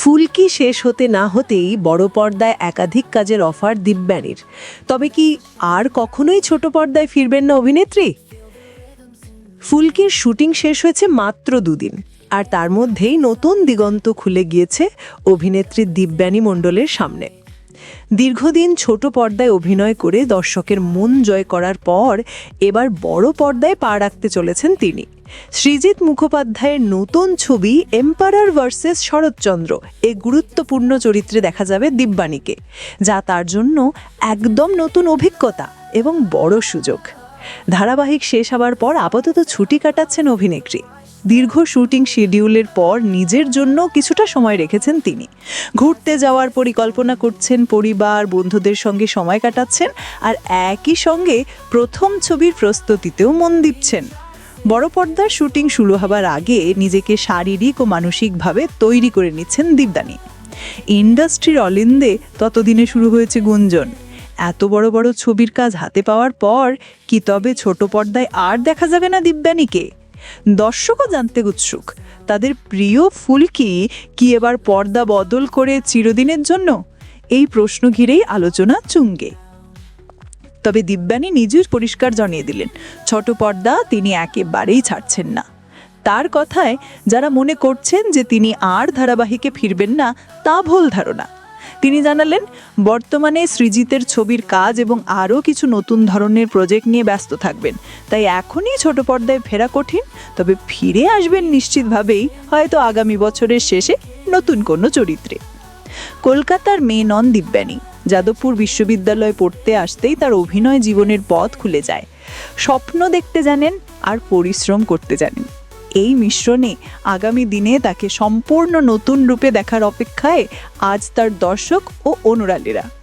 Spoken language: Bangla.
ফুলকি শেষ হতে না হতেই বড় পর্দায় একাধিক কাজের অফার দিব্যানির। তবে কি আর কখনোই ছোট পর্দায় ফিরবেন না অভিনেত্রী? ফুলকির শুটিং শেষ হয়েছে মাত্র দুদিন, আর তার মধ্যেই নতুন দিগন্ত খুলে গিয়েছে অভিনেত্রী দিব্যানী মণ্ডলের সামনে। দীর্ঘদিন ছোট পর্দায় অভিনয় করে দর্শকের মন জয় করার পর এবার বড় পর্দায় পা রাখতে চলেছেন তিনি। সৃজিত মুখোপাধ্যায়ের নতুন ছবি এম্পারার ভার্সেস শরৎচন্দ্র, এ গুরুত্বপূর্ণ চরিত্রে দেখা যাবে দিব্যানীকে, যা তার জন্য একদম নতুন অভিজ্ঞতা এবং বড় সুযোগ। ধারাবাহিক শেষ হওয়ার পর আপাতত ছুটি কাটাচ্ছেন অভিনেত্রী। দীর্ঘ শুটিং শিডিউলের পর নিজের জন্য কিছুটা সময় রেখেছেন তিনি। ঘুরতে যাওয়ার পরিকল্পনা করছেন পরিবার, বন্ধুদের সঙ্গে সময় কাটাচ্ছেন আর একই সঙ্গে প্রথম ছবির প্রস্তুতিতেও মন দিচ্ছেন। বড় পর্দার শুটিং শুরু হবার আগে নিজেকে শারীরিক ও মানসিকভাবে তৈরি করে নিচ্ছেন দীপদানি। ইন্ডাস্ট্রির অলিন্দে ততদিনে শুরু হয়েছে গুঞ্জন। এত বড় বড় ছবির কাজ হাতে পাওয়ার পর কি তবে ছোট পর্দায় আর দেখা যাবে না দিব্যানীকে দর্শকও জানতে উৎসুক। তাদের প্রিয় ফুলকি কি এবার পর্দা বদল করে চিরদিনের জন্য? এই প্রশ্ন ঘিরেই আলোচনা চুঙ্গে। তবে দিব্যানী নিজের পরিষ্কার জানিয়ে দিলেন, ছোট পর্দা তিনি একেবারেই ছাড়ছেন না। তার কথায় যারা মনে করছেন যে তিনি আর ধারাবাহিকে ফিরবেন না, তা ভুল ধারণা। তিনি জানালেন, বর্তমানে সৃজিতের ছবির কাজ এবং আরও কিছু নতুন ধরনের প্রজেক্ট নিয়ে ব্যস্ত থাকবেন। তাই এখনই ছোট পর্দায় ফেরা কঠিন, তবে ফিরে আসবেন নিশ্চিতভাবেই হয়তো আগামী বছরের শেষে নতুন কোনো চরিত্রে। কলকাতার মেয়ে নন দিব্যানী যাদবপুর বিশ্ববিদ্যালয়ে পড়তে আসতেই তার অভিনয় জীবনের পথ খুলে যায়। স্বপ্ন দেখতে জানেন আর পরিশ্রম করতে জানেন। এই মিশ্রণে আগামী দিনে তাকে সম্পূর্ণ নতুন রূপে দেখার অপেক্ষায় আজ তার দর্শক ও অনুরাগীরা।